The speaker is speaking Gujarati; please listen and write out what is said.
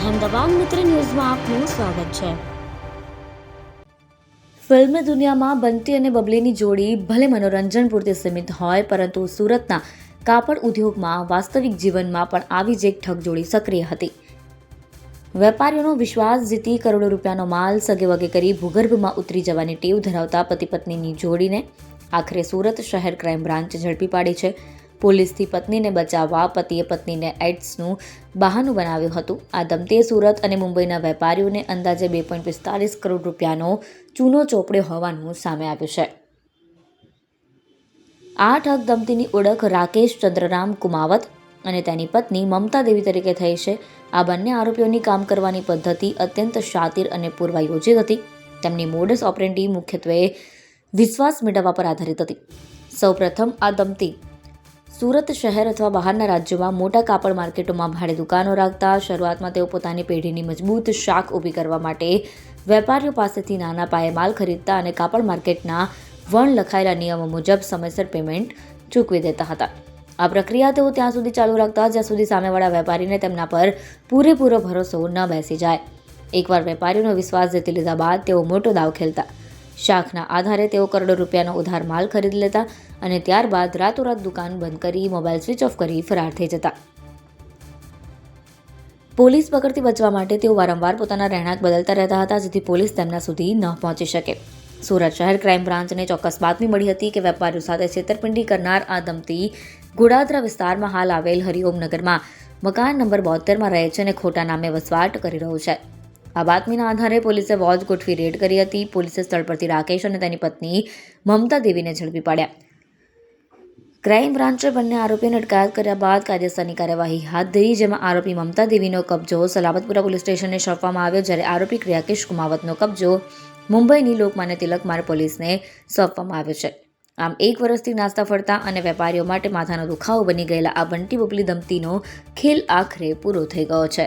અહેમદાબાદ મિત્ર ન્યૂઝમાં આપનું સ્વાગત છે ફિલ્મ દુનિયામાં બંટી અને બબલીની જોડી ભલે મનોરંજન પૂરતી સીમિત હોય પરંતુ સુરતના કાપડ ઉદ્યોગમાં વાસ્તવિક જીવનમાં પણ આવી જ એક ઠગ જોડી સક્રિય હતી વેપારીઓનો વિશ્વાસ જીતી કરોડો રૂપિયાનો માલ સગે વગે કરી ભૂગર્ભમાં ઉતરી જવાની ટેવ ધરાવતા પતિ પત્નીની જોડીને આખરે સુરત શહેર ક્રાઇમ બ્રાન્ચ ઝડપી પાડી છે. પોલીસથી પત્નીને બચાવવા પતિએ પત્નીને એડ્સનું બહાનું બનાવ્યું હતું. આ દંપતીએ સુરત અને મુંબઈના વેપારીઓને અંદાજે બે પોઈન્ટ પિસ્તાલીસ કરોડ રૂપિયાનો ચૂનો ચોપડ્યો હોવાનું સામે આવ્યું છે. આ ઠગ દંપતીની ઓળખ રાકેશ ચંદ્રરામ કુમાવત અને તેની પત્ની મમતા દેવી તરીકે થઈ છે. આ બંને આરોપીઓની કામ કરવાની પદ્ધતિ અત્યંત શાતિર અને પૂર્વાયોજિત હતી. તેમની મોડસ ઓપરેન્ટી મુખ્યત્વે વિશ્વાસ મેળવવા પર આધારિત હતી. સૌપ્રથમ આ દંપતી સુરત શહેર અથવા બહારના રાજ્યોમાં મોટા કાપડ માર્કેટોમાં ભાડે દુકાનો રાખતા શરૂઆતમાં તેઓ પોતાની પેઢીની મજબૂત શાખ ઊભી કરવા માટે વેપારીઓ પાસેથી નાના પાયે માલ ખરીદતા અને કાપડ માર્કેટના વણ લખાયેલા નિયમો મુજબ સમયસર પેમેન્ટ ચૂકવી દેતા હતા. આ પ્રક્રિયા તેઓ ત્યાં સુધી ચાલુ રાખતા જ્યાં સુધી સામેવાળા વેપારીને તેમના પર પૂરેપૂરો ભરોસો ન બેસી જાય. એકવાર વેપારીનો વિશ્વાસ જીતી લીધા બાદ તેઓ મોટો દાવ ખેલતા શાખના આધારે તેઓ કરોડો રૂપિયાનો ઉધાર માલ ખરીદી લેતા અને ત્યારબાદ રાતોરાત દુકાન બંધ કરી મોબાઈલ સ્વિચ ઓફ કરી ફરાર થઈ જતા. પોલીસ પકડથી બચવા માટે તેઓ વારંવાર પોતાના રહેણાંક બદલતા રહેતા હતા, જેથી પોલીસ તેમના સુધી ન પહોંચી શકે. સુરત શહેર ક્રાઇમ બ્રાન્ચને ચોક્કસ બાતમી મળી હતી કે વેપારીઓ સાથે છેતરપિંડી કરનાર આ દંપતી ગોડાદરા વિસ્તારમાં હાલ આવેલ હરિઓમ નગરમાં મકાન નંબર બોતેરમાં રહે છે અને ખોટા નામે વસવાટ કરી રહ્યું છે. આ બાતમીના આધારે પોલીસે વોચ ગોઠવી રેડ કરી હતી. પોલીસે સ્થળ પરથી રાકેશ અને તેની પત્ની મમતા દેવીને ઝડપી પાડ્યા. ક્રાઇમ બ્રાન્ચે બંને આરોપીઓને અટકાયત કર્યા બાદ કાયદેસરની કાર્યવાહી હાથ ધરી, જેમાં આરોપી મમતા દેવીનો કબજો સલામતપુરા પોલીસ સ્ટેશને સોંપવામાં આવ્યો, જ્યારે આરોપી રાકેશ કુમાવતનો કબજો મુંબઈની લોકમાન્ય તિલક માર્ગ પોલીસને સોંપવામાં આવ્યો છે. આમ એક વર્ષથી નાસ્તા ફરતા અને વેપારીઓ માટે માથાનો દુખાવો બની ગયેલા આ બંટી બબલી દંપતીનો ખેલ આખરે પૂરો થઈ ગયો છે.